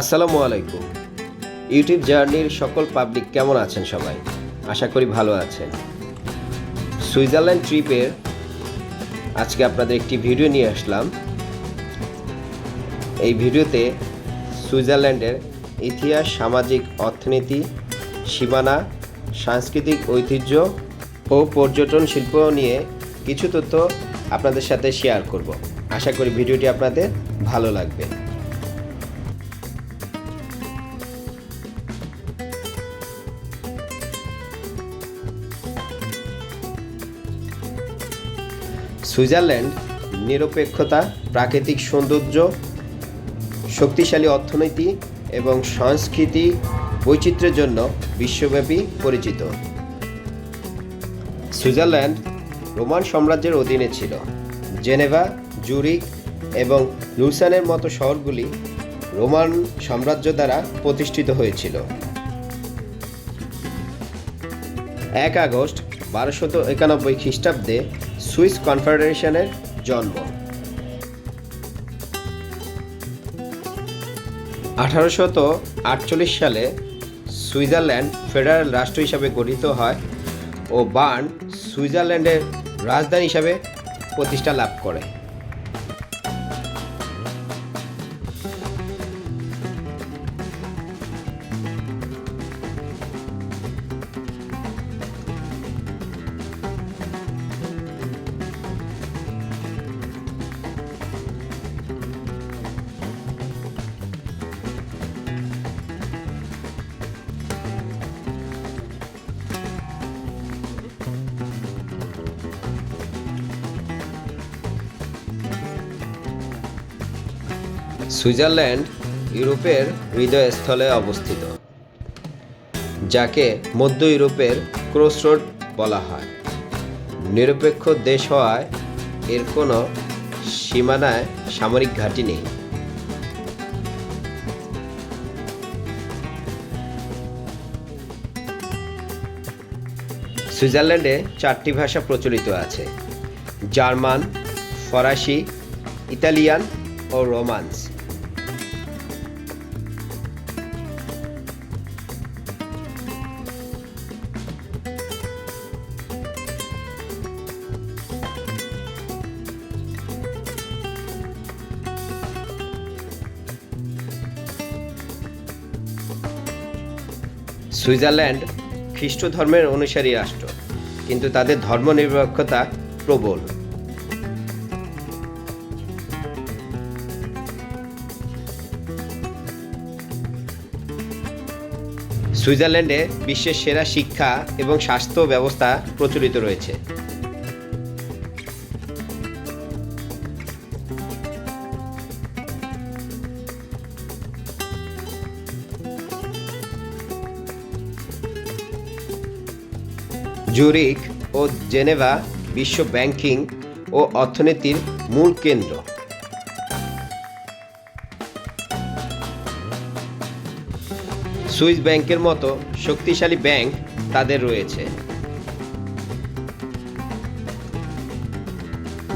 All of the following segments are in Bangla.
আসসালামু আলাইকুম। ইউটিউব জার্নির সকল পাবলিক কেমন আছেন সবাই? আশা করি ভালো আছেন। সুইজারল্যান্ড ট্রিপের আজকে আপনাদের একটি ভিডিও নিয়ে আসলাম। এই ভিডিওতে সুইজারল্যান্ডের ইতিহাস, সামাজিক অর্থনীতি, সীমানা, সাংস্কৃতিক ঐতিহ্য ও পর্যটন শিল্প নিয়ে কিছু তথ্য আপনাদের সাথে শেয়ার করব। আশা করি ভিডিওটি আপনাদের ভালো লাগবে। সুইজারল্যান্ড, নিরপেক্ষতা, প্রাকৃতিক সৌন্দর্য, শক্তিশালী অর্থনীতি এবং সংস্কৃতি বৈচিত্র্যের জন্য বিশ্বব্যাপী পরিচিত। সুইজারল্যান্ড রোমান সাম্রাজ্যের অধীনে ছিল। জেনেভা জুরিক এবং লুসানের মতো শহরগুলি রোমান সাম্রাজ্য দ্বারা প্রতিষ্ঠিত হয়েছিল। এক আগস্ট বারোশত একানব্বই খ্রিস্টাব্দে সুইস কনফেডারেশনের জন্ম। আঠারোশত আটচল্লিশ সালে সুইজারল্যান্ড ফেডারেল রাষ্ট্র হিসাবে গঠিত হয় ও বার্ন সুইজারল্যান্ডের রাজধানী হিসাবে প্রতিষ্ঠা লাভ করে। সুইজারল্যান্ড ইউরোপের হৃদয়স্থলে অবস্থিত, যাকে মধ্য ইউরোপের ক্রসরোড বলা হয়। নিরপেক্ষ দেশ হওয়ায় এর কোনো সীমানায় সামরিক ঘাঁটি নেই। সুইজারল্যান্ডে চারটি ভাষা প্রচলিত আছে, জার্মান, ফরাসি, ইতালিয়ান ও রোমান্স। সুইজারল্যান্ড খ্রিস্ট ধর্মের অনুসারী রাষ্ট্র, কিন্তু তাদের ধর্মনিরপেক্ষতা প্রবল। সুইজারল্যান্ডে বিশ্বের সেরা শিক্ষা এবং স্বাস্থ্য ব্যবস্থা প্রচলিত রয়েছে। জুরিক ও জেনেভা বিশ্ব ব্যাংকিং ও অর্থনীতির মূল কেন্দ্র। সুইস ব্যাংকের মতো শক্তিশালী ব্যাংক তাদের রয়েছে।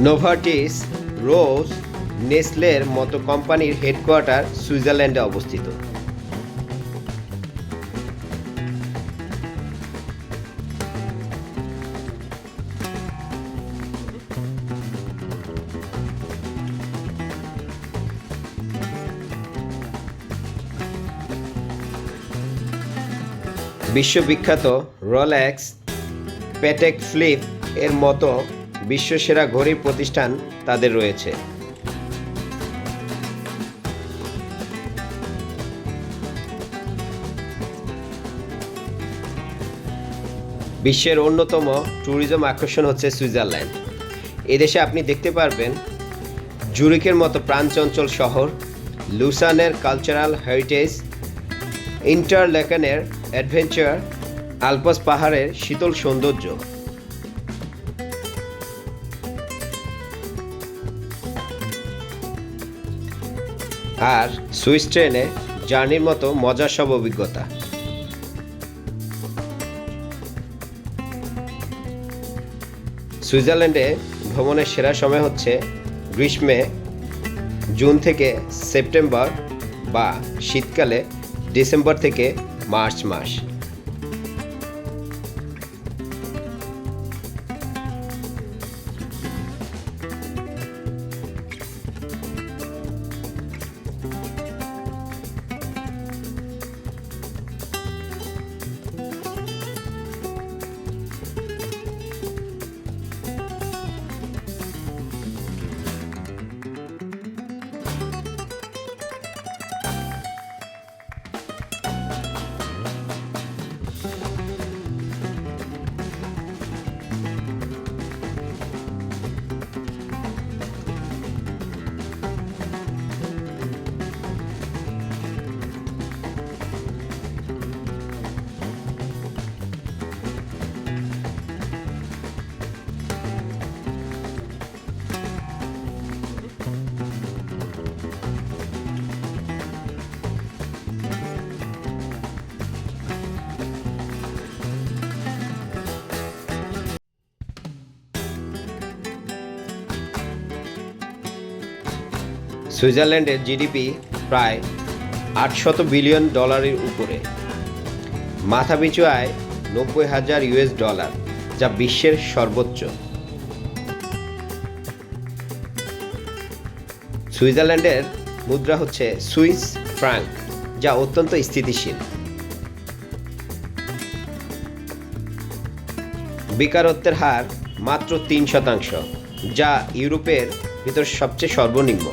নোভার্টিস রোজ নেসলের মতো কোম্পানির হেডকোয়ার্টার সুইজারল্যান্ডে অবস্থিত। বিশ্ববিখ্যাত রোলেক্স প্যাটেক ফ্লিপ এর মতো বিশ্বসেরা ঘড়ির প্রতিষ্ঠান তাদের রয়েছে। বিশ্বের অন্যতম ট্যুরিজম আকর্ষণ হচ্ছে সুইজারল্যান্ড। এদেশে আপনি দেখতে পারবেন জুরিকের মতো প্রাণচঞ্চল শহর, লুসানের কালচারাল হেরিটেজ ইন্টারলেকেনের অ্যাডভেঞ্চার আলপাস পাহাড়ের শীতল সৌন্দর্য। আর সুইস ট্রেনে জার্নির মতো মজার সব অভিজ্ঞতা। সুইজারল্যান্ডে ভ্রমণের সেরা সময় হচ্ছে গ্রীষ্মে, জুন থেকে সেপ্টেম্বর বা শীতকালে ডিসেম্বর থেকে মার্চ মাস। সুইজারল্যান্ডের জিডিপি প্রায় আটশত বিলিয়ন ডলারের উপরে। মাথাপিছু আয় নব্বই হাজার ইউএস ডলার, যা বিশ্বের সর্বোচ্চ। সুইজারল্যান্ডের মুদ্রা হচ্ছে সুইস ফ্রাঙ্ক, যা অত্যন্ত স্থিতিশীল। বেকারত্বের হার মাত্র তিন শতাংশ, যা ইউরোপের ভিতর সবচেয়ে সর্বনিম্ন।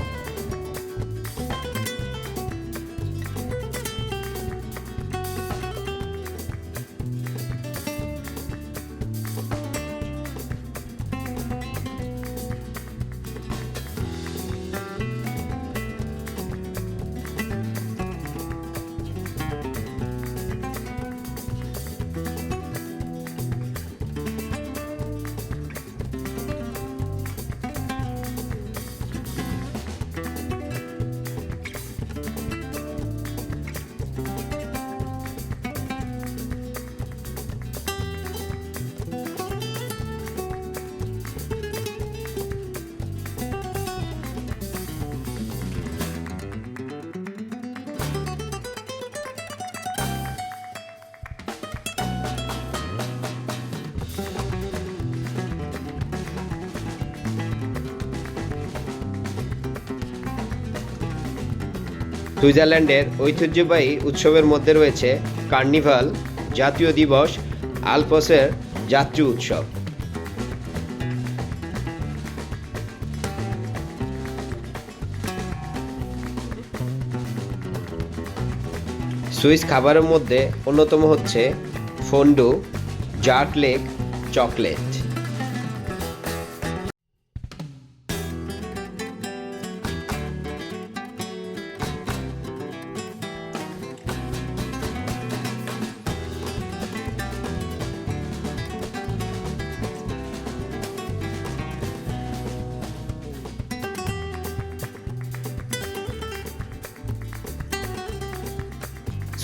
সুইজারল্যান্ডের ঐতিহ্যবাহী উৎসবের মধ্যে রয়েছে কার্নিভাল, জাতীয় দিবস, আলপসের যাত্রী উৎসব। সুইস খাবারের মধ্যে অন্যতম হচ্ছে ফন্ডু, জার্ক লেক, চকলেট।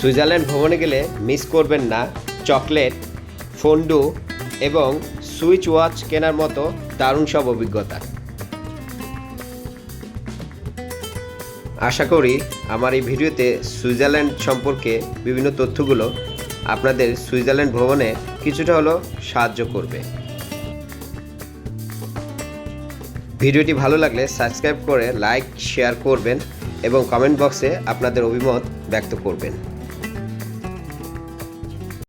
সুইজারল্যান্ড ভ্রমণে গেলে মিস করবেন না। চকলেট, ফন্ডু এবং সুইচ ওয়াচ কেনার মতো দারুণ সব অভিজ্ঞতা। আশা করি আমার এই ভিডিওতে সুইজারল্যান্ড সম্পর্কে বিভিন্ন তথ্যগুলো আপনাদের সুইজারল্যান্ড ভ্রমণে কিছুটা হলেও সাহায্য করবে। ভিডিওটি ভালো লাগলে সাবস্ক্রাইব করে লাইক, শেয়ার করবেন এবং কমেন্ট বক্সে আপনাদের অভিমত ব্যক্ত করবেন।